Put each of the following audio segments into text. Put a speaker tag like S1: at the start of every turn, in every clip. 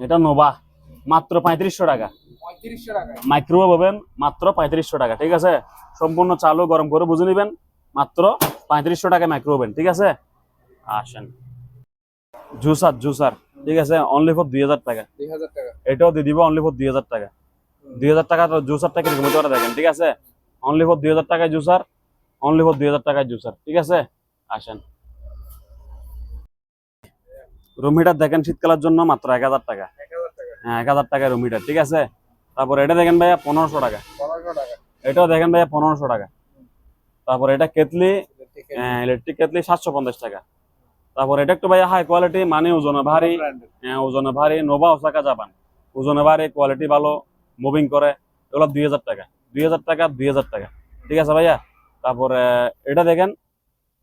S1: এটা নোভা, মাত্র পঁয়ত্রিশশো টাকা। মাইক্রোওয়েভ ওভেন, মাত্র পঁয়ত্রিশশো টাকা, ঠিক আছে? সম্পূর্ণ চালু গরম করে বুঝে নেবেন, মাত্র পঁয়ত্রিশশো টাকা মাইক্রো ওভেন, ঠিক আছে? আসেন। জুসার জুসার, ঠিক আছে? অনলি ফর দুই হাজার টাকা। এটাও দিয়ে দিব অনলি ফর দুই হাজার টাকা। দুই হাজার টাকা জুসারটা কীরকম হতে দেখেন, ঠিক আছে? অনলি ফর দুই হাজার টাকায় জুসার অনলি ফর দুই হাজার টাকায় জুসার, ঠিক আছে? আসেন। রুম হিটার দেখেন শীতকালের জন্য মাত্র এক হাজার টাকা। হ্যাঁ এক হাজার টাকা রুম হিটার ঠিক আছে? তারপর এটা দেখেন ভাইয়া পনেরোশো টাকা। এটাও দেখেন ভাইয়া পনেরোশো টাকা। তারপর এটা কেতলি ইলেকট্রিক কেতলি সাতশো পঞ্চাশ টাকা। তারপর এটা একটু ভাইয়া হাই কোয়ালিটি মানে ওজনে ভারী। হ্যাঁ, ওজনে ভারী নোভা ওসাকা জাপান। ওজনে ভারী কোয়ালিটি ভালো মুভিং করে। এগুলো দুই হাজার টাকা দুই হাজার টাকা দুই হাজার টাকা। ঠিক আছে ভাইয়া? তারপরে এটা দেখেন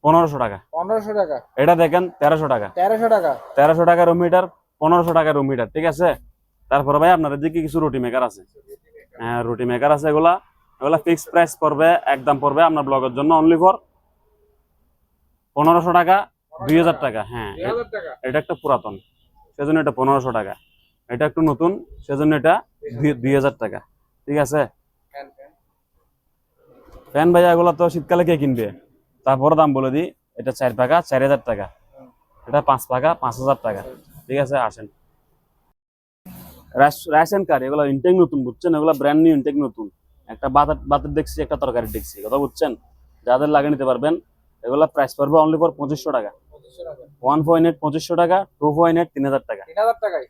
S1: পনেরোশো টাকা।
S2: পনেরোশো টাকা।
S1: এটা দেখেন তেরোশো টাকা।
S2: তেরোশো টাকা।
S1: তেরোশো টাকা রুম হিটার পনেরোশো টাকা রুম হিটার ঠিক আছে? তারপরে ভাই আপনার এদিকে কিছু রুটি মেকার আছে। হ্যাঁ রুটি মেকার আছে এগুলা। এগুলা ফিক্স প্রাইস পড়বে একদম পড়বে আপনার ব্লগের জন্য অনলি ফর পনেরোশো টাকা দুই হাজার টাকা হ্যাঁ। এটা একটা পুরাতন সেজন্য এটা পনেরোশো টাকা। এটা একটু নতুন সেজন্য এটা দুই- হাজার টাকা ঠিক আছে?
S2: ফ্যান
S1: ভাইয়া এগুলো তো শীতকালে কে কিনবে? তারপরে দাম বলে দিই এটা চার পাকা চার হাজার টাকা। এটা পাঁচ পাকা পাঁচ হাজার টাকা। ঠিক আছে আসেন। রেশন কার্ড এগুলো ইনটেক নতুন বুঝছেন? এগুলো ব্র্যান্ড নিউ ইনটেক নতুন। একটা বাতার বাতের দেখছি একটা তরকারি দেখছি। কথা বুঝছেন? যাদের লাগে নিতে পারবেন এগুলো প্রাইস পড়বে অনলি ফর পঁচিশশো টাকা। ওয়ান পয়েন্ট এইট পঁচিশশো টাকা টু পয়েন্ট এইট তিন হাজার টাকা।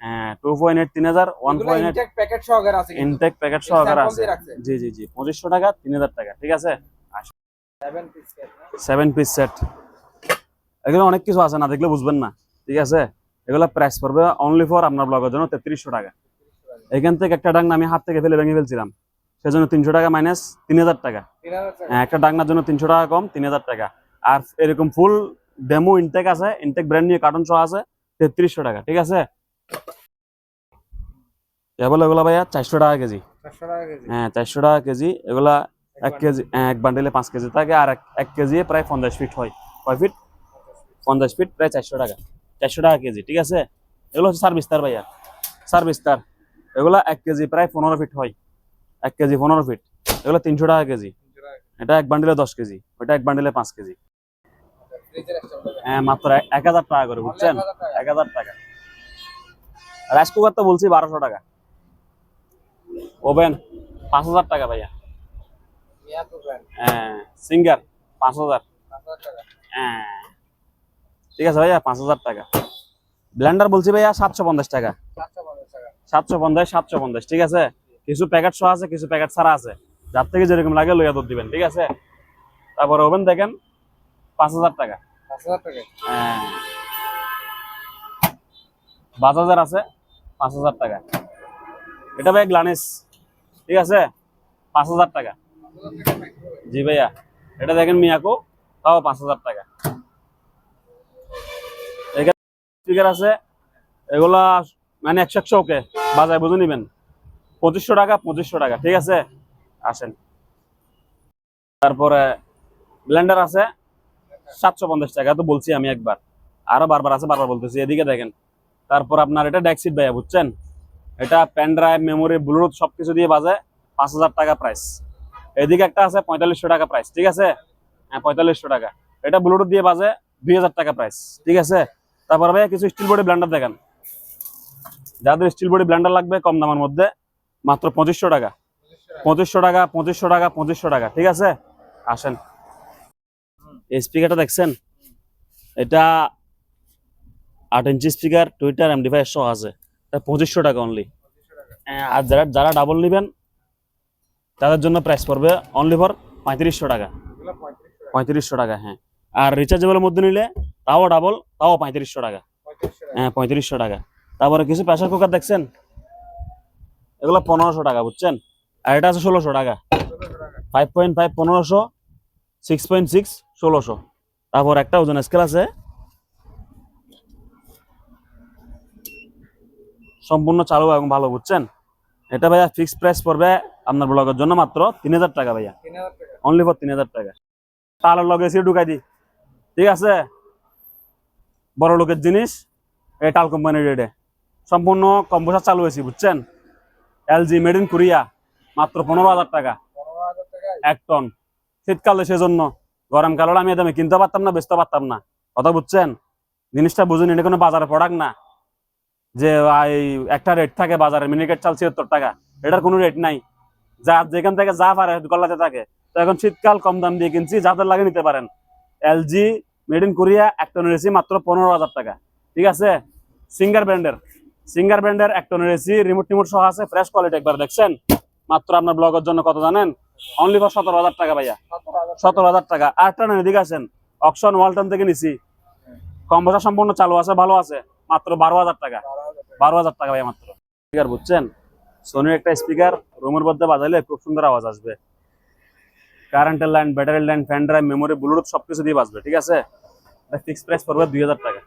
S1: হ্যাঁ টু পয়েন্ট এইট তিন হাজার ওয়ান পয়েন্ট এইট
S2: প্যাকেট সহকারে আছে
S1: ইনটেক প্যাকেট সহকারে আছে। জি জি জি পঁচিশশো টাকা তিন হাজার টাকা। ঠিক আছে?
S2: সেভেন পিস সেট
S1: এগুলো অনেক কিছু আছে না দেখলে বুঝবেন না। ঠিক আছে? এগুলো প্রাইস পড়বে অনলি ফর আপনার ব্লগের জন্য তেত্রিশশো টাকা। এখান থেকে একটা ডাংনা আমি হাত থেকে ফেলে ভেঙে ফেলছিলাম। সেজন্য তিনশো টাকা মাইনাস তিন হাজার টাকা। হ্যাঁ, একটা ডাংনার জন্য তিনশো টাকা কম তিন হাজার টাকা। আর এরকম ফুল ডেমো ইনটেক আছে ইনটেক ব্র্যান্ড নিয়ে কার্টন সহ আছে তেত্রিশশো টাকা। ঠিক আছে? এগুলো এগুলো ভাইয়া চারশো টাকা কেজি। হ্যাঁ চারশো টাকা কেজি। এগুলা এক কেজি, এক বান্ডেলে পাঁচ কেজি। থাকে আর এক- কেজি প্রায় পঞ্চাশ ফিট হয়। কয় ফিট পঞ্চাশ ফিট প্রায় চারশো টাকা। চারশো টাকা কেজি, ঠিক আছে? এগুলো হচ্ছে সার্ভিস তার ভাইয়া। সার্ভিস তার। এগুলা এক কেজি প্রায় পনেরো ফিট হয়। এক কেজি পনেরো ফিট এগুলো তিনশো টাকা কেজি। এটা এক বান্ডেলে দশ কেজি। ওটা এক বান্ডেলে পাঁচ কেজি। হ্যাঁ মাত্র এক- হাজার টাকা করে, বুঝছেন?
S2: এক হাজার টাকা।
S1: রাইস কুকার তো বলছি বারোশো টাকা। ওভেন, পাঁচ হাজার টাকা ভাইয়া। হ্যাঁ সিঙ্গার পাঁচ হাজার।
S2: পাঁচ হাজার
S1: হ্যাঁ। ঠিক আছে ভাইয়া পাঁচ হাজার টাকা। ব্লেন্ডার বলছি ভাইয়া সাতশো পঞ্চাশ টাকা। সাতশো পঞ্চাশ সাতশো পঞ্চাশ ঠিক আছে? কিছু প্যাকেট সহ আছে কিছু প্যাকেট ছাড়া আছে। যার থেকে যেরকম লাগে লইয়া দুধ দিবেন ঠিক আছে? তারপর ওভেন দেখেন পাঁচ হাজার টাকা।
S2: পাঁচ হাজার
S1: হ্যাঁ। আছে পাঁচ হাজার টাকা। এটা ভাই গ্লানিস ঠিক আছে? পাঁচ হাজার টাকা। জি ভাইয়া, এটা দেখেন মিয়াকো তাও পাঁচ হাজার টাকা। স্পিকার আছে, এগুলা মানে একশো একশো ওকে, বাজায় বুঝে নিবেন। পঁচিশশো টাকা পঁচিশশো টাকা, ঠিক আছে? আসেন। তারপরে ব্লেন্ডার আছে, সাতশো পঞ্চাশ টাকা, তো বলছি আমি একবার। আরও বারবার আছে, বারবার বলতেছি, এদিকে দেখেন। তারপর আপনার এটা ডেক্সিট ভাইয়া, বুঝছেন? এটা পেন ড্রাইভ মেমোরি ব্লুটুথ সবকিছু দিয়ে বাজে পাঁচ হাজার টাকা প্রাইস এদিকে একটা আছে পঁয়তাল্লিশশো টাকা প্রাইস ঠিক আছে? হ্যাঁ পঁয়তাল্লিশশো টাকা। এটা ব্লুটুথ দিয়ে বাজে দুই হাজার টাকা প্রাইস ঠিক আছে? তারপর ভাই কিছু স্টিল বডি ব্লেন্ডার দেখেন। যাদের স্টিল বডি ব্লেন্ডার লাগবে কম দামের মধ্যে মাত্র পঁচিশশো টাকা। পঁচিশশো টাকা পঁচিশশো টাকা পঁচিশশো টাকা ঠিক আছে? আসেন। এই স্পিকারটা দেখছেন? এটা আট inch speaker tweeter MD five সহ আছে। পঁচিশশো টাকা অনলি আর যারা যারা ডাবল নেবেন তাদের জন্য প্রাইস পড়বে অনলি ফর পঁয়ত্রিশশো টাকা।
S2: পঁয়ত্রিশশো টাকা
S1: হ্যাঁ। আর রিচার্জেবলের মধ্যে নিলে তাও ডাবল তাও পঁয়ত্রিশশো টাকা। হ্যাঁ পঁয়ত্রিশশো টাকা। তারপরে কিছু প্রেশার কুকার দেখছেন? এগুলো পনেরোশো টাকা, বুঝছেন? আর এটা আছে ষোলোশো টাকা। ফাইভ পয়েন্ট ফাইভ পনেরোশো সিক্স পয়েন্ট সিক্স ষোলোশো। তারপর একটা ওজন স্কেল আছে। সম্পূর্ণ চালু এবং ভালো, বুঝছেন? এটা ভাইয়া ফিক্স প্রাইস পড়বে আপনার ব্লগের জন্য মাত্র তিন হাজার টাকা ভাইয়া। অনলি ফর তিন হাজার টাকা। তাহলে লগে এসে ঢুকাই দি। ঠিক আছে? বড় লোকের জিনিস, এই টাল কোম্পানির রেটে সম্পূর্ণ কম্পোসার চালু হয়েছি, বুঝছেন? এলজি মেড ইন কোরিয়া মাত্র পনেরো হাজার টাকা। এক টন শীতকালে সেজন্য গরমকালে আমি দামে কিনতে পারতাম না, বেচতে পারতাম না। কথা বুঝছেন? জিনিসটা বুঝুন, এটা কোনো বাজারে প্রোডাক্ট না। যে একটা রেট থাকে বাজারে মিনিকেট চাল ছিয়াত্তর টাকা। এটার কোনো রেট নাই। যা, যেখান থেকে যা পারে গল্লাতে থাকে। তো এখন শীতকাল, কম দাম দিয়ে কিনছি, যাদের লাগে নিতে পারেন। এলজি মেড ইন কোরিয়া এক টনের এসি মাত্র পনেরো হাজার টাকা। ঠিক আছে? সিঙ্গার ব্র্যান্ডের সিঙ্গার ব্র্যান্ডের এক টনের এসি রিমোট টিমোট সহ আছে ফ্রেশ কোয়ালিটি একবার দেখছেন? মাত্র আপনার ব্লগের জন্য কত জানেন? অনলি ফর সতেরো হাজার টাকা, ভাইয়া।
S2: সতেরো হাজার
S1: টাকা। আটটা নেন, এদিকে আছেন অকশন ওয়ালটন থেকে নিছি। কম্বোসা সম্পূর্ণ চালু আছে, ভালো আছে। মাত্র বারো হাজার টাকা।
S2: বারো হাজার টাকা
S1: ভাই মাত্র। স্পিকার বুঝছেন? সোনির একটা স্পিকার রুমের মধ্যে বাজাইলে খুব সুন্দর আওয়াজ আসবে। কারেন্টের line battery line pen drive memory Bluetooth সব কিছু দিয়ে বাজবে, ঠিক আছে? ফিক্স প্রাইস পড়বে দুই হাজার টাকা।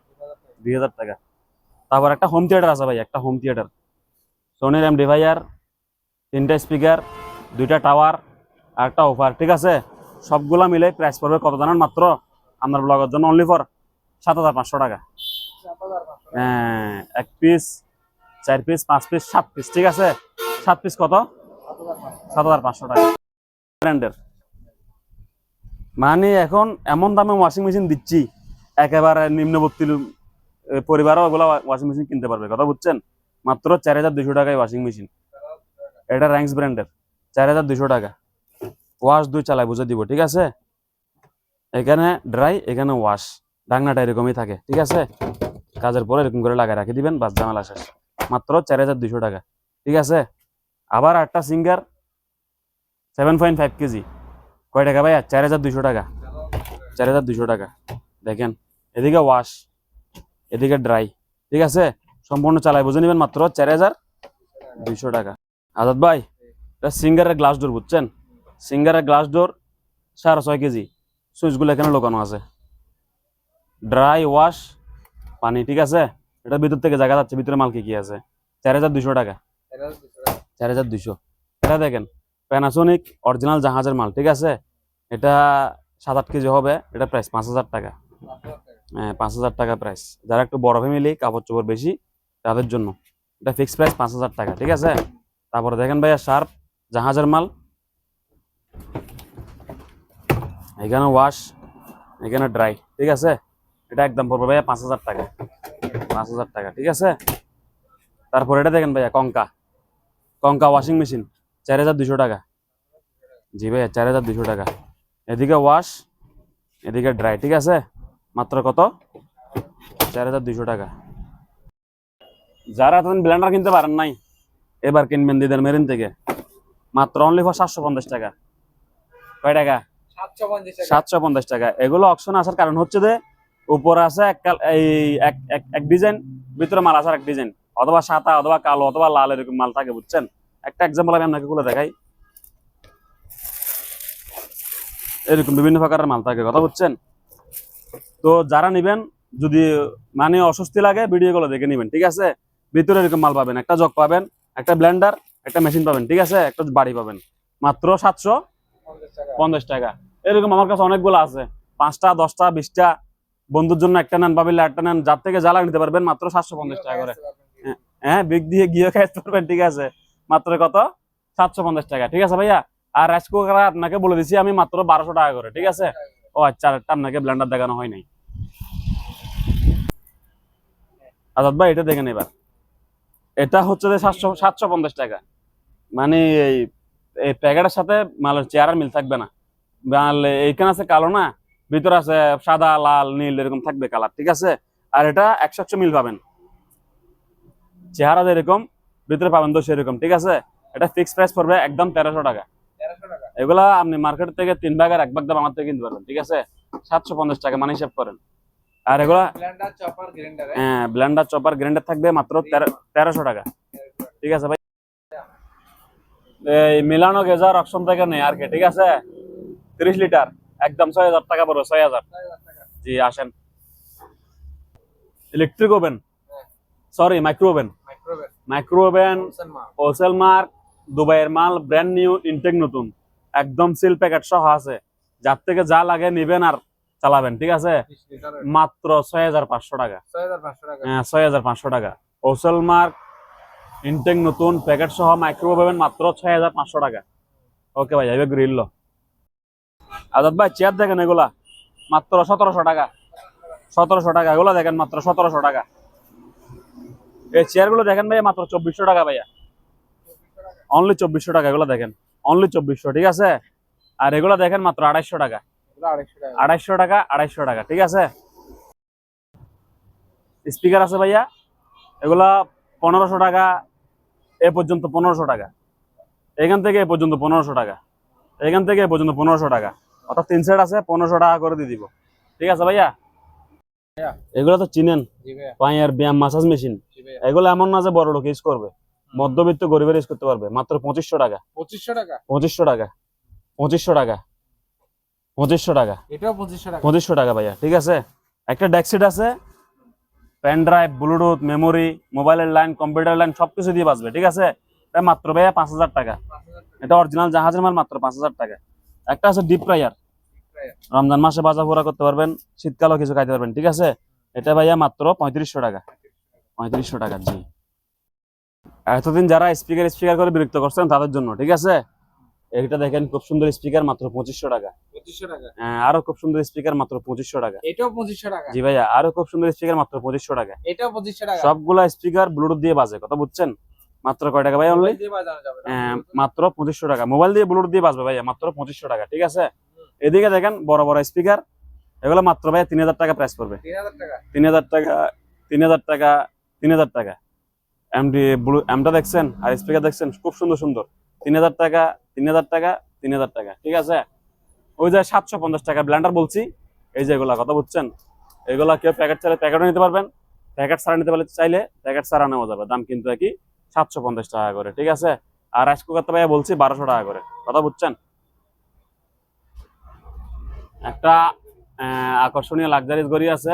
S1: দুই হাজার টাকা। তারপর একটা হোম থিয়েটার আছে ভাই, একটা হোম থিয়েটার সোনির এম ডিভাইয়ার তিনটা স্পিকার দুইটা টাওয়ার আর একটা অফার ঠিক আছে? সবগুলা মিলে প্রাইস পড়বে কত জানেন মাত্র? আপনার ব্লগের জন্য অনলি ফর সাত হাজার পাঁচশো টাকা
S2: সাত হাজার পাঁচশো টাকা।
S1: হ্যাঁ, এক পিস চার পিস পাঁচ পিস সাত পিস ঠিক আছে? সাত পিস কত?
S2: সাত হাজার পাঁচশো
S1: টাকা। ব্র্যান্ডের মানে এখন এমন দামে ওয়াশিং মেশিন দিচ্ছি একেবারে নিম্নবর্তী পরিবারও ওগুলো ওয়াশিং মেশিন কিনতে পারবে কথা বুঝছেন? মাত্র চার হাজার দুশো টাকায় ওয়াশিং মেশিন এটা র্যাঙ্কস ব্র্যান্ডের চার হাজার দুশো টাকা। ওয়াশ দুই চালায় বুঝে দিব ঠিক আছে? এখানে ড্রাই এখানে ওয়াশ ডাংনাটা এরকমই থাকে ঠিক আছে? কাজের পরে এরকম করে লাগায় রাখি, দিবেন, বাস জামেলা শেষ। মাত্র চার হাজার দুশো টাকা। ঠিক আছে? আবার আটটা Singer seven point five KG. কয় টাকা ভাইয়া? চার হাজার দুশো টাকা। চার হাজার দুশো টাকা। দেখেন, এদিকে ওয়াশ এদিকে ড্রাই ঠিক আছে? সম্পূর্ণ চালাই বুঝে নেবেন মাত্র চার হাজার দুইশো টাকা। আজাদ ভাই, এটা সিঙ্গারের গ্লাস ডোর বুঝছেন? সিঙ্গারের গ্লাস ডোর সাড়ে ছয় কেজি। সুইচগুলো এখানে লোকানো আছে। ড্রাই ওয়াশ পানি, ঠিক আছে? এটা ভিতর থেকে জায়গা যাচ্ছে, ভিতরে মাল কি কি আছে? চার হাজার দুশো টাকা।
S2: দুশো।
S1: চার হাজার দুইশো। এটা দেখেন প্যানাসোনিক অরিজিনাল জাহাজের মাল, ঠিক আছে? এটা সাত আট কেজি হবে, এটা প্রাইস পাঁচ হাজার টাকা। হ্যাঁ পাঁচ হাজার টাকা প্রাইস যারা একটু বড় ফ্যামিলি কাপড় চোপড় বেশি, তাদের জন্য। এটা ফিক্স প্রাইস পাঁচ হাজার টাকা, ঠিক আছে? তারপরে দেখেন ভাইয়া শার্প জাহাজের মাল। এখানে ওয়াশ এখানে ড্রাই ঠিক আছে? এটা একদম পড়বে ভাইয়া পাঁচ হাজার টাকা। পাঁচ হাজার টাকা ঠিক আছে? তারপর এটা দেখেন ভাইয়া কঙ্কা। কঙ্কা ওয়াশিং মেশিন চার হাজার দুশো টাকা। জি ভাইয়া চার হাজার দুশো টাকা। এদিকে ওয়াশ এদিকে ড্রাই ঠিক আছে? মাত্র কত? চার হাজার দুইশো টাকা। যারা এতদিন ব্লেন্ডার কিনতে পারেন নাই এবার কিনবেন দিদের মেরিন থেকে। মাত্র অনলি ফর সাতশো পঞ্চাশ টাকা। কয় টাকা?
S2: সাতশো পঞ্চাশ টাকা।
S1: সাতশো পঞ্চাশ টাকা। এগুলো অপশন আসার কারণ হচ্ছে যে উপরে আছে এক এই এক এক- ডিজাইন, ভিতরে মাল আসার এক ডিজাইন। অথবা সাদা, অথবা কালো, অথবা লাল এরকম মাল থাকে, বুঝছেন? একটা এক্সাম্পল আমি আপনাকে খুলে দেখাই। এরকম বিভিন্ন প্রকারের মাল থাকে, কথা বুঝছেন? তো যারা নিবেন, যদি মানে অস্বস্তি লাগে ভিডিও গুলো দেখে নিবেন, ঠিক আছে? ভিতরে এরকম মাল পাবেন, একটা জগ পাবেন, একটা ব্লেন্ডার একটা মেশিন পাবেন, ঠিক আছে? একটা বাড়ি পাবেন। মাত্র সাতশো।
S2: পঞ্চাশ টাকা।
S1: এরকম আমার কাছে অনেকগুলো আছে। পাঁচটা, দশটা, বিশটা বন্ধুর জন্য একটা নেন পাবিলে একটা নেন যার থেকে জ্বালা নিতে পারবেন মাত্র সাতশো পঞ্চাশ টাকা করে। হ্যাঁ বিগ দিয়ে গিয়ে খাইতে পারবেন ঠিক আছে। মাত্র কত? সাতশো পঞ্চাশ টাকা ঠিক আছে ভাইয়া? আর রাইস কুকার আপনাকে বলে দিছি আমি মাত্র বারোশো টাকা করে ঠিক আছে? ও আচ্ছা আরেকটা আপনাকে ব্লেন্ডার দেখানো হয় নাই। আজাদ ভাই এটা দেখেন এবার। এটা হচ্ছে যে সাতশো সাতশো পঞ্চাশ টাকা। মানে এই প্যাকেটের সাথে মালের চেয়ার আর মিল থাকবে না। মাল এইখানে আছে কালো না? ভিতরে আছে সাদা লাল নীল এরকম থাকবে কালার ঠিক আছে? আর এটা একশো একশো মিল পাবেন। চেহারা যেরকম ভিতরে পাবেন তো সেরকম ঠিক আছে? এটা ফিক্স প্রাইস পড়বে একদম তেরোশো টাকা। এগুলা আপনি মার্কেট থেকে তিন ভাগের এক ভাগ দাম আমার থেকে কিনতে পারবেন ঠিক আছে? সাতশো পঞ্চাশ টাকা মানে হিসাব করেন। আর এগুলা
S2: গ্রাইন্ডার,
S1: হ্যাঁ? ব্লেন্ডার চপার গ্রাইন্ডার থাকবে মাত্র তেরোশো টাকা। ঠিক আছে ভাই? এই মিলানো গেজার অপশন থেকে নেই আর কি ঠিক আছে? তিরিশ লিটার। একদম ছয় হাজার টাকা পড়বে ছয় হাজার। জি আসেন। Electric oven sorry micro oven micro oven
S2: wholesale
S1: mark দুবাইয়ের মাল ব্র্যান্ড নিউ ইনটেক নতুন। একদম সিল প্যাকেট সহ আছে। যার থেকে যা লাগে নিবেন আর চালাবেন ঠিক আছে? মাত্র ছয় হাজার পাঁচশো টাকা।
S2: ছয় হাজার পাঁচশো টাকা।
S1: হ্যাঁ ছয় হাজার পাঁচশো টাকা। ওসেল মার্ক ইনটেক নতুন প্যাকেট সহ মাইক্রোওয়েভ পাবেন মাত্র ছয় হাজার পাঁচশো টাকা। ওকে ভাই এবার গ্রিল আজাদ ভাই চেয়ার দেখেন এগুলা। মাত্র সতেরোশো টাকা। সতেরোশো টাকা এগুলো দেখেন মাত্র সতেরোশো টাকা। এই চেয়ারগুলো দেখেন ভাইয়া মাত্র চব্বিশশো টাকা ভাইয়া। অনলি চব্বিশশো টাকা এগুলো দেখেন। অনলি চব্বিশশো ঠিক আছে? আর এগুলো দেখেন মাত্র আড়াইশো টাকা।
S2: আড়াইশো টাকা।
S1: আড়াইশো টাকা আড়াইশো টাকা ঠিক আছে? স্পিকার আছে ভাইয়া। এগুলা পনেরোশো টাকা এ পর্যন্ত পনেরোশো টাকা। এখান থেকে এ পর্যন্ত পনেরোশো টাকা। এখান থেকে পর্যন্ত পনেরোশো টাকা। অর্থাৎ তিন সেট আছে পনেরোশো টাকা করে দিয়ে দিব। ঠিক আছে ভাইয়া। এগুলো তো চিনেন? পায়ের ব্যায়াম মাসাজ মেশিন এগুলো এমন না যে বড় লোক ইউজ করবে। মধ্যবিত্ত গরিবের ইউজ করতে পারবে। মাত্র পঁচিশশো টাকা।
S2: পঁচিশশো টাকা?
S1: পঁচিশশো টাকা। পঁচিশশো টাকা। পঁচিশশো টাকা।
S2: এটাও পঁচিশশো টাকা।
S1: পঁচিশশো টাকা ভাইয়া। ঠিক আছে? একটা ডেক্সিট আছে। পেন ড্রাইভ ব্লুটুথ মেমোরি মোবাইলের লাইন কম্পিউটার লাইন সবকিছু দিয়ে বাঁচবে। ঠিক আছে? মাত্র ভাইয়া পাঁচ হাজার টাকা। এটা অরিজিনাল জাহাজের মাল মাত্র পাঁচ হাজার টাকা। একটা আছে ডিপ ফ্রায়ার রমজান মাসে বাজা পোড়া করতে পারবেন শীতকালেও কিছু খাইতে পারবেন ঠিক আছে? এটা ভাইয়া মাত্র পঁয়ত্রিশশো টাকা। পঁয়ত্রিশশো টাকা জি। এতদিন যারা স্পিকার স্পিকার করে বিরক্ত করছেন তাদের জন্য ঠিক আছে? এটা দেখেন খুব সুন্দর স্পিকার মাত্র পঁচিশশো টাকা। হ্যাঁ, আরও খুব সুন্দর স্পিকার মাত্র পঁচিশশো টাকা।
S2: এটাও পঁচিশশো টাকা।
S1: জি ভাইয়া আরও খুব সুন্দর স্পিকার মাত্র পঁচিশশো টাকা।
S2: এটাও পঁচিশশো টাকা।
S1: সবগুলা স্পিকার ব্লুটুথ দিয়ে বাজে কথা বুঝছেন? মাত্র কয় টাকা ভাই অনলি
S2: না।
S1: মাত্র পঁচিশশো টাকা। মোবাইল দিয়ে ব্লুটুথ দিয়ে বাজবে ভাইয়া মাত্র পঁচিশশো টাকা ঠিক আছে? এদিকে দেখেন বড় বড় স্পিকার এগুলো মাত্র ভাইয়া তিন হাজার টাকা প্রাইস পড়বে।
S2: তিন হাজার টাকা?
S1: তিন হাজার টাকা তিন হাজার টাকা এমডি ব্লু এমটা দেখছেন? আর স্পিকার দেখছেন? খুব সুন্দর সুন্দর। তিন হাজার টাকা তিন হাজার টাকা তিন হাজার টাকা ঠিক আছে? ওই যে সাতশো পঞ্চাশ টাকা ব্ল্যান্ডার বলছি। এই যে এগুলা কথা বুঝছেন? এগুলা কেউ প্যাকেট চাইলে প্যাকেটও নিতে পারবেন। প্যাকেট ছাড়া নিতে পারলে চাইলে প্যাকেট ছাড়া নেওয়া যাবে। দাম কিন্তু একই। সাতশো পঞ্চাশ টাকা করে, ঠিক আছে? আর রাইস কুকার তো ভাইয়া বলছি বারোশো টাকা করে, কথা বুঝছেন? একটা আকর্ষণীয় লাক্সারিজ গড়ি আছে,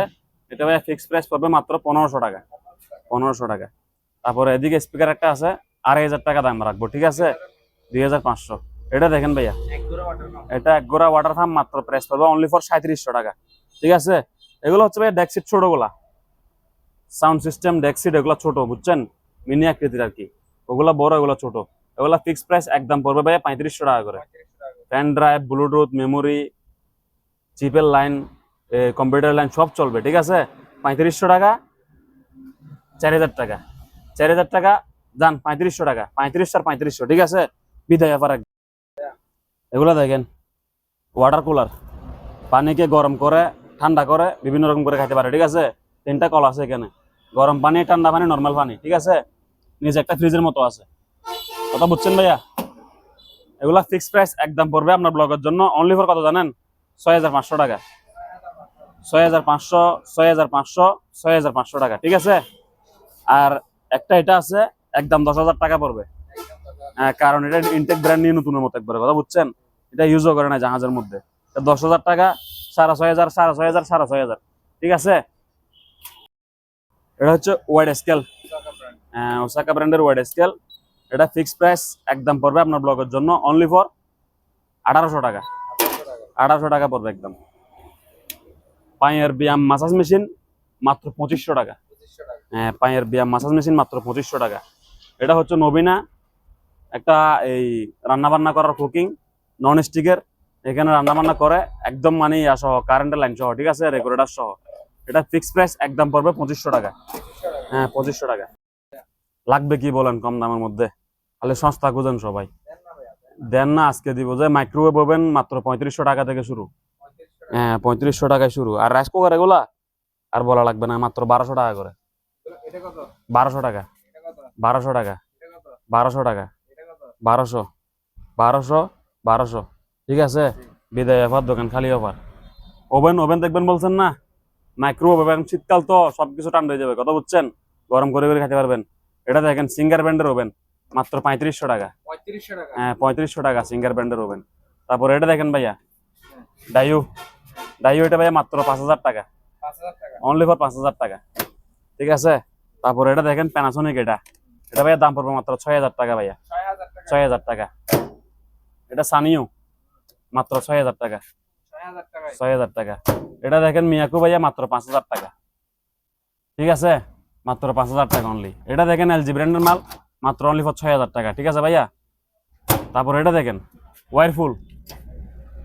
S1: এটা ভাইয়া ফিক্স প্রাইস পড়বে মাত্র পনেরোশো টাকা পনেরোশো টাকা। তারপরে এদিকে স্পিকার একটা আছে, আড়াই হাজার টাকা দাম রাখব, ঠিক আছে? দুই হাজার পাঁচশো। এটা দেখেন ভাইয়া, এটা এক গোড়া ওয়াটার ফার্ম মাত্র প্রাইস পড়বে অনলি ফর সাঁত্রিশশো টাকা, ঠিক আছে? এগুলো হচ্ছে ভাইয়া ডেক্সিট ছোটগুলা। সাউন্ড সিস্টেম ডেক্সিট এগুলো ছোট, বুঝছেন? মিনি আকৃতির আর কি। ওগুলা বড় এগুলো ছোট। এগুলা ফিক্স প্রাইস একদম পড়বে ভাইয়া পঁয়ত্রিশশো টাকা করে।
S2: পঁয়ত্রিশশো
S1: পেন ড্রাইভ ব্লুটুথ মেমোরি চিপের লাইন কম্পিউটার লাইন সব চলবে, ঠিক আছে? পঁয়ত্রিশশো টাকা, চার হাজার টাকা। চার হাজার টাকা, যান, পঁয়ত্রিশশো টাকা। পঁয়ত্রিশ আর পঁয়ত্রিশশো, ঠিক আছে? বিদায় ব্যাপার এগুলো দেখেন ওয়াটার কুলার পানিকে গরম করে, ঠান্ডা করে, বিভিন্ন রকম করে খাইতে পারে, ঠিক আছে? তিনটা কল আছে এখানে। গরম পানি, ঠান্ডা পানি নর্মাল পানি, ঠিক আছে? নিচে একটা ফ্রিজের মতো আছে। কথা বুঝছেন ভাইয়া? এগুলা ফিক্স প্রাইস একদম পড়বে আপনার ব্লগের জন্য। অনলি ফর কত জানেন? ছয় হাজার পাঁচশো টাকা। ছয় হাজার পাঁচশো ছয় হাজার পাঁচশো ছয় হাজার পাঁচশো টাকা ঠিক আছে? আর একটা এটা আছে একদম দশ হাজার টাকা পড়বে। হ্যাঁ, কারণ এটা ইনটেক ব্র্যান্ড নিয়ে নতুনের মতো একবারে কথা বুঝছেন? এটা ইউজও করে না জাহাজের মধ্যে। দশ হাজার টাকা সাড়ে ছয় হাজার সাড়ে ছয় হাজার সাড়ে ছয় হাজার ঠিক আছে? এটা হচ্ছে ওয়াইড স্কেল ওসাকা ব্র্যান্ডের ওয়াইড স্কেল এটা ফিক্স প্রাইস একদম পড়বে আপনার ব্লগের জন্য অনলি ফর আঠারোশো টাকা। আঠারোশো টাকা পড়বে একদম। পায়ের ব্যায়াম মাসাজ মেশিন মাত্র পঁচিশশো টাকা। হ্যাঁ পায়ের ব্যায়াম মাসাজ মেশিন মাত্র পঁচিশশো টাকা। এটা হচ্ছে নবীনা, একটা এই রান্নাবান্না করার কুকিং নন স্টিকের এখানে রান্নাবান্না করে, একদম মানে ইয়া সহ কারেন্টের লাইন সহ, ঠিক আছে? রেগুলেটার সহ। এটা ফিক্স প্রাইস একদম পড়বে পঁচিশশো টাকা। হ্যাঁ পঁচিশশো টাকা। লাগবে কি বলেন কম দামের মধ্যে? তাহলে সস্তা খুঁজেন সবাই।
S2: দেন না,
S1: আজকে দিব যে মাইক্রোওয়েভ ওভেন মাত্র পঁয়ত্রিশশো টাকা থেকে শুরু। হ্যাঁ পঁয়ত্রিশশো টাকায় শুরু। আর রাইস কুকার এগুলা আর বলা লাগবে না, মাত্র বারোশো টাকা করে। বারোশো টাকা। বারোশো টাকা। বারোশো টাকা। বারোশো। বারোশো। বারোশো। ঠিক আছে? বিদায় অফার, দোকান খালি অফার। ওভেন ওভেন দেখবেন বলছেন না? মাইক্রোওয়েভ ওভেন শীতকাল তো সবকিছু ঠান্ডা হয়ে যাবে, কথা বুঝছেন? গরম করে করে খেতে পারবেন। এটা দেখেন সিঙ্গার ব্র্যান্ডের ওভেন মাত্র পঁয়ত্রিশশো টাকা। হ্যাঁ পঁয়ত্রিশশো টাকা সিঙ্গার ব্র্যান্ডের ওভেন তারপর এটা দেখেন ভাইয়া ডাইউ ডাইউ এটা ভাইয়া মাত্র পাঁচ হাজার টাকা। অনলি ফর পাঁচ হাজার টাকা। ঠিক আছে? তারপর এটা দেখেন প্যানাসোনিক এটা। এটা ভাইয়া দাম পড়বে মাত্র ছয় হাজার টাকা ভাইয়া।
S2: ছয় হাজার টাকা।
S1: এটা সানিও মাত্র ছয় হাজার টাকা।
S2: ছয় হাজার
S1: টাকা। এটা দেখেন মিয়াকু ভাইয়া মাত্র পাঁচ হাজার টাকা। ঠিক আছে? মাত্র পাঁচ হাজার টাকা অনলি এটা দেখেন এলজি ব্র্যান্ডের মাল, মাত্র অনলি ফর ছয় হাজার টাকা, ঠিক আছে ভাইয়া? তারপর এটা দেখেন ওয়ারফুল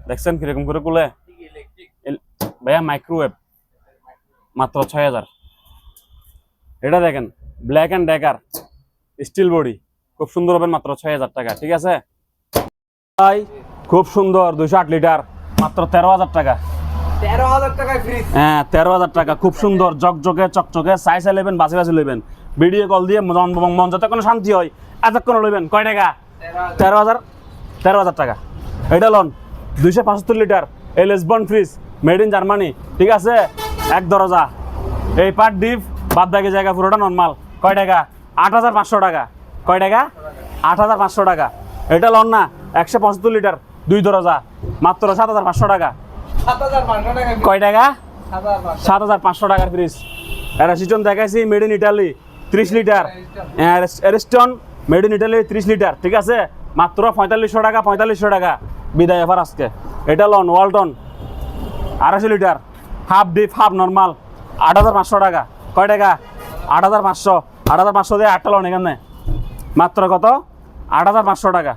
S1: দেখছেন কীরকম করে কুলে? ভাইয়া মাইক্রোওয়েভ মাত্র ছয় হাজার। এটা দেখেন Black and Decker steel body খুব সুন্দর হবে মাত্র ছয় হাজার টাকা, ঠিক আছে? ভাই, খুব সুন্দর, দুইশো আট লিটার, মাত্র তেরো হাজার টাকা।
S2: তেরো হাজার টাকায়
S1: হ্যাঁ তেরো হাজার টাকা। খুব সুন্দর জকজকে চকচকে সাইসে নেবেন বাসে বাসে লইবেন। ভিডিও কল দিয়ে মন- মন যাতে কোনো শান্তি হয় এতক্ষণ লইবেন। কয় টাকা?
S2: তেরো হাজার।
S1: তেরো হাজার? টাকা। এটা লন দুইশো পঁচাত্তর লিটার এই লেসবন ফ্রিজ মেড ইন জার্মানি ঠিক আছে? এক দরজা। এই পার ডিপ বাদ বাকি জায়গা পুরোটা নর্মাল কয় টাকা? আট হাজার পাঁচশো টাকা। কয় টাকা? আট হাজার পাঁচশো টাকা। এটা লন না একশো পঁচাত্তর লিটার দুই দরজা। মাত্র সাত হাজার পাঁচশো টাকা। কয় টাকা?
S2: সাত হাজার পাঁচশো।
S1: সাত হাজার পাঁচশো টাকার ফ্রিজ অ্যারাসিটন দেখাইছি মেড ইন ইটালি ত্রিশ litre. Ariston made in Italy ত্রিশ লিটার ঠিক আছে? মাত্র পঁয়তাল্লিশশো টাকা পঁয়তাল্লিশশো টাকা। বিদায় এবার আজকে। এটা লন ওয়ালটন আড়াইশো litre. Half deep half normal আট হাজার পাঁচশো টাকা। কয় টাকা? আট হাজার পাঁচশো। আট হাজার পাঁচশো দিয়ে আটটা লন এখানে। মাত্র কত? আট হাজার পাঁচশো টাকা।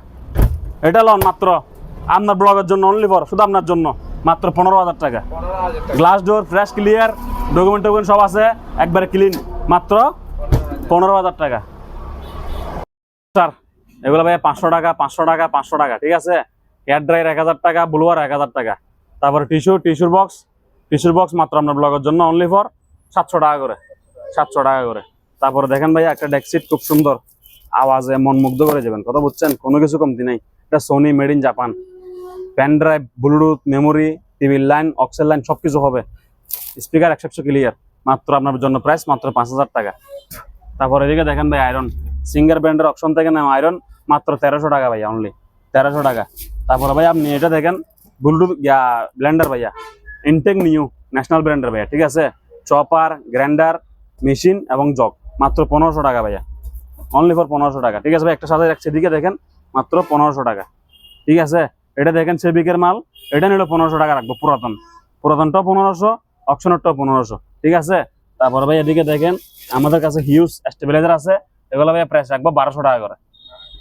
S1: এটা লন মাত্র। আপনার ব্লগের জন্য অনলি ফর শুধু আপনার জন্য। মাত্র পনেরো হাজার টাকা। Glass door fresh clear document টকুমেন্ট সব আছে। একবারে ক্লিন মাত্র পনেরো হাজার টাকা। স্যার এগুলো ভাই পাঁচশো টাকা পাঁচশো টাকা পাঁচশো টাকা, ঠিক আছে? হেয়ার ড্রায়ার এক হাজার টাকা ব্লুয়ার এক হাজার টাকা। তারপরে টিস্যু টিস্যুর বক্স টিস্যুর বক্স মাত্র আপনার ব্লগের জন্য অনলি ফর সাতশো টাকা করে, সাতশো টাকা করে। তারপরে দেখেন ভাই একটা ডেকসিট খুব সুন্দর। আওয়াজে মন মুগ্ধ করে যাবেন, কথা বুঝছেন? কোনো কিছু কমতি নেই। এটা Sony made in Japan pen drive Bluetooth memory টিভির লাইন অক্সেল লাইন সব কিছু হবে। স্পিকার একশো ক্লিয়ার মাত্র আপনার জন্য প্রাইস মাত্র পাঁচ হাজার টাকা। তারপর এদিকে দেখেন ভাই আয়রন সিঙ্গার ব্র্যান্ডের অপশন থেকে নেওয়া আয়রন মাত্র তেরোশো টাকা ভাইয়া অনলি তেরোশো টাকা। তারপরে ভাই, আপনি এটা দেখেন ব্লুটুথ ব্লেন্ডার ভাইয়া। ইনটেক নিউ ন্যাশনাল ব্র্যান্ডের ভাইয়া, ঠিক আছে? চপার গ্রাইন্ডার মেশিন এবং জগ মাত্র পনেরোশো টাকা ভাইয়া। অনলি ফর পনেরোশো টাকা। ঠিক আছে ভাই, একটা সাথে রাখছে, এদিকে দেখেন, মাত্র পনেরোশো টাকা। ঠিক আছে? এটা দেখেন সেবিকের মাল এটা নিলে পনেরোশো টাকা রাখব পুরাতন। পুরাতনটাও পনেরোশো অপশনেরটাও পনেরোশো ঠিক আছে? তারপরে ভাই এদিকে দেখেন আমাদের কাছে হিউজ স্টেবিলাইজার আছে এগুলো ভাই প্রাইস রাখব বারোশো টাকা করে।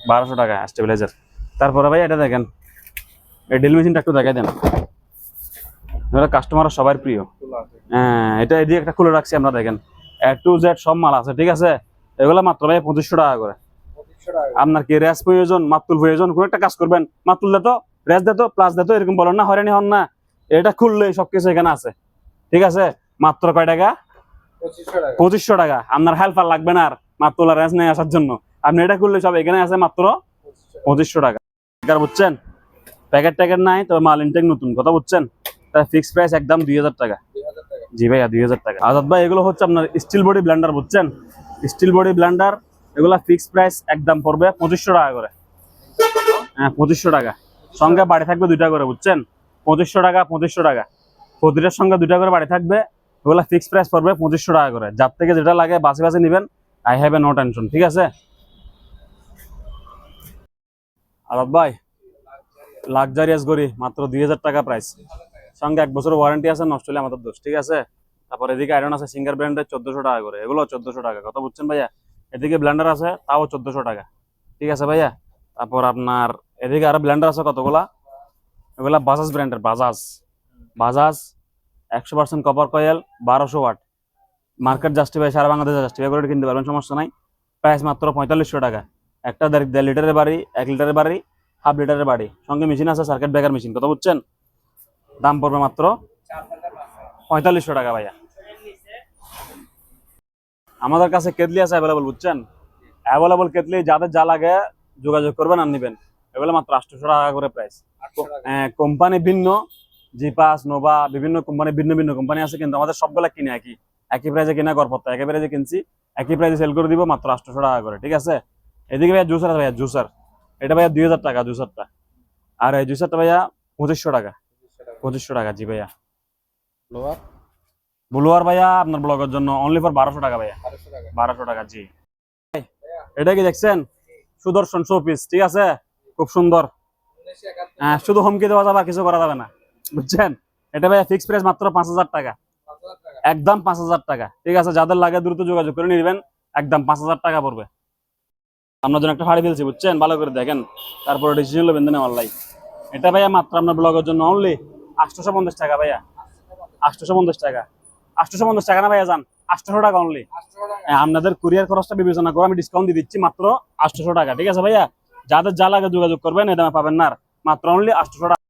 S1: বারোশো টাকা স্টেবিলাইজার তারপরে ভাই এটা দেখেন এই ড্রিল মেশিনটা একটু দেখাই দেন। এটা কাস্টমার সবার প্রিয়। হ্যাঁ এটা এদিকে একটা খুলে রাখছি আমরা দেখেন। এ টু জেড সব মাল আছে ঠিক আছে? এগুলো মাত্র ভাই পঁচিশশো টাকা করে। আপনার কি রেস প্রয়োজন মাতুল প্রয়োজন কোন একটা কাজ করবেন। মাতুল দে তো। রেস দে তো প্লাস দে তো এরকম বলেন না হয়রানি হন না। এটা খুললে সবকিছু এখানে আছে। ঠিক আছে? মাত্র কয় টাকা?
S2: পঁচিশশো টাকা।
S1: আপনার হেল্পার লাগবে না আর মাতুল রেস নিয়ে আসার জন্য। আপনি এটা খুললে সব এখানে আছে মাত্র
S2: পঁচিশশো টাকা।
S1: বুঝছেন? প্যাকেট ট্যাকেট নাই তবে মাল ইনটেক নতুন কথা বুঝছেন? তার ফিক্স প্রাইস একদম দুই হাজার টাকা। জি ভাইয়া দুই হাজার টাকা। আজাদ ভাই এগুলো হচ্ছে আপনার স্টিল বডি ব্লেন্ডার বুঝছেন? স্টিল বডি ব্লেন্ডার এগুলা ফিক্স প্রাইস একদম পড়বে পঁচিশশো টাকা করে। হ্যাঁ পঁচিশশো টাকা। সঙ্গে বাড়ি থাকবে দুইটা করে, বুঝছেন? পঁচিশশো টাকা পঁচিশশো টাকা। প্রতিটার সঙ্গে দুইটা করে বাড়ি থাকবে, এগুলা ফিক্স প্রাইস পড়বে পঁচিশশো টাকা করে। যার থেকে যেটা লাগে বাসে বাসে নেবেন I have a no tension ঠিক আছে? আজাদ ভাই লাক্সারিয়াস গড়ি, মাত্র দুই হাজার টাকা প্রাইস সঙ্গে এক বছর ওয়ারেন্টি আছে, নষ্ট হলে আমাদের দোষ, ঠিক আছে? তারপর এদিকে আয়রন আছে সিঙ্গার ব্র্যান্ডের চোদ্দশো টাকা করে। এগুলো চোদ্দশো টাকা, কথা বুঝছেন ভাইয়া? এদিকে ব্ল্যান্ডার আছে, তাও চোদ্দশো টাকা, ঠিক আছে ভাইয়া? তারপর আপনার এদিকে আরও ব্লেন্ডার আছে কতগুলা? এগুলা বাজাজ ব্র্যান্ডের বাজাজ বাজাজ একশো পার্সেন্ট কপার কয়েল বারোশো ওয়াট মার্কেট জাস্টিফাই সারা বাংলাদেশে জাস্টিফাই করে কিনতে পারবেন, সমস্যা নাই। প্রাইস মাত্র পঁয়তাল্লিশশো টাকা। একটা দেড় লিটারের বাড়ি, এক লিটারের বাড়ি, হাফ লিটারের বাড়ি। সঙ্গে মেশিন আছে সার্কিট ব্রেকার মেশিন কত বুঝছেন? দাম পড়বে মাত্র পঁয়তাল্লিশশো টাকা ভাইয়া। আমাদের কাছে কেতলি আছে অ্যাভেলেবল বুঝছেন? অ্যাভেলেবল কেতলি যাদের যা লাগে যোগাযোগ করবেন আর নেবেন। এগুলো মাত্র আটশোশো টাকা করে প্রাইস কোম্পানি ভিন্ন জিপাস নোভা বিভিন্ন কোম্পানি ভিন্ন ভিন্ন কোম্পানি আছে কিন্তু আমাদের সবগুলা কিনে একই। একই প্রাইসে কিনা গড়পত্তা একই প্রাইসে কিনছি একই প্রাইসে সেল করে দিব মাত্র আটশোশো টাকা করে ঠিক আছে? এদিকে ভাইয়া জুসার আছে ভাইয়া জুসার এটা ভাইয়া দুই হাজার টাকা জুসারটা আর এই জুসারটা ভাইয়া পঁচিশশো টাকা।
S2: পঁচিশশো টাকা
S1: জি ভাইয়া।
S2: লোয়ার
S1: ব্লুয়ার ভাইয়া আপনার ব্লগের জন্য অনলি ফর বারোশো টাকা ভাইয়া।
S2: বারোশো টাকা।
S1: বারোশো টাকা জি। এটা কি দেখছেন? সুদর্শন শো পিস ঠিক আছে? খুব সুন্দর। হ্যাঁ শুধু হুমকি দেওয়া যাবে কিছু করা যাবে না। বুঝছেন? এটা ভাইয়া ফিক্স প্রাইস মাত্র পাঁচ হাজার টাকা। একদম পাঁচ হাজার টাকা। ঠিক আছে যাদের লাগে দ্রুত যোগাযোগ করে নেবেন একদম পাঁচ হাজার টাকা পড়বে। আপনার জন্য একটা ফাড়ি ফেলছি বুঝছেন? ভালো করে দেখেন। তারপরে ডিসিশন নেবেন দেন অনলাইন এটা ভাইয়া মাত্র আপনার ব্লগের জন্য অনলি আটশোশো পঞ্চাশ টাকা ভাইয়া। আটশোশো পঞ্চাশ টাকা। আটশোশো পঞ্চাশ টাকা না ভাইয়া যান। আটশোশো টাকা অনলি
S2: আটশো
S1: আপনাদের কুরিয়ার খরচটা বিবেচনা করে আমি ডিসকাউন্ট দিয়ে দিচ্ছি মাত্র আটশোশো টাকা। ঠিক আছে ভাইয়া? যাদের যা লাগে যোগাযোগ করবেন দামে পাবেন না মাত্র অনলি আটশোশো টাকা।